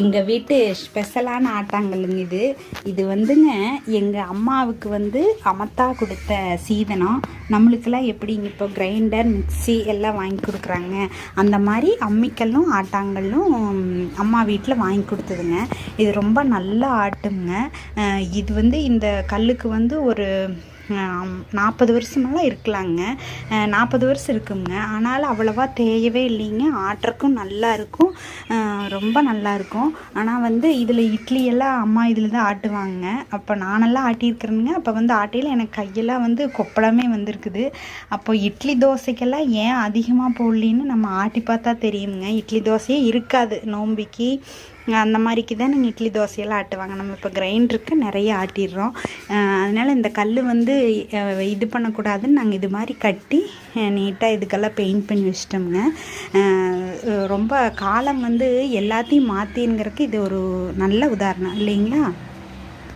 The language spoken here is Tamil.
எங்கள் வீட்டு ஸ்பெஷலான ஆட்டாங்கல்லுங்க இது. இது வந்துங்க எங்கள் அம்மாவுக்கு வந்து அமத்தா கொடுத்த சீதனம். நம்மளுக்கெல்லாம் எப்படிங்க இப்போ கிரைண்டர் மிக்ஸி எல்லாம் வாங்கி கொடுக்குறாங்க. அந்த மாதிரி அம்மிக்கல்லும் ஆட்டாங்கல்லும் அம்மா வீட்டில் வாங்கி கொடுத்ததுங்க. இது ரொம்ப நல்லா ஆட்டுங்க. இது வந்து இந்த கல்லுக்கு வந்து ஒரு நாற்பது வருஷமெல்லாம் இருக்கலாங்க. நாற்பது வருஷம் இருக்குங்க. ஆனாலும் அவ்வளோவா தேயவே இல்லைங்க. ஆட்டுறக்கும் நல்லா இருக்கும். ரொம்ப நல்லா இருக்கும். ஆனால் வந்து இதில் இட்லி எல்லாம் அம்மா இதில் தான் ஆட்டுவாங்க. அப்போ நானெல்லாம் ஆட்டியிருக்கிறேனுங்க. அப்போ வந்து ஆட்டையில் எனக்கு கையெல்லாம் வந்து கொப்பளமே வந்திருக்குது. அப்போ இட்லி தோசைக்கெல்லாம் ஏன் அதிகமாக போடலின்னு நம்ம ஆட்டி பார்த்தா தெரியுங்க. இட்லி தோசையே இருக்காது நோம்பிக்கு. அந்த மாதிரிக்கு தான் நாங்கள் இட்லி தோசையெல்லாம் ஆட்டுவாங்க நம்ம இப்போ கிரைண்டருக்கு நிறைய ஆட்டிடுறோம். அதனால் அதனால இந்த கல் வந்து இது பண்ணக்கூடாதுன்னு நாங்கள் இது மாதிரி கட்டி நீட்டாக இதுக்கெல்லாம் பெயிண்ட் பண்ணி வச்சிட்டோம்ங்க. ரொம்ப காலம் வந்து எல்லாத்தையும் மாற்றிங்கிறதுக்கு இது ஒரு நல்ல உதாரணம். இல்லைங்களா?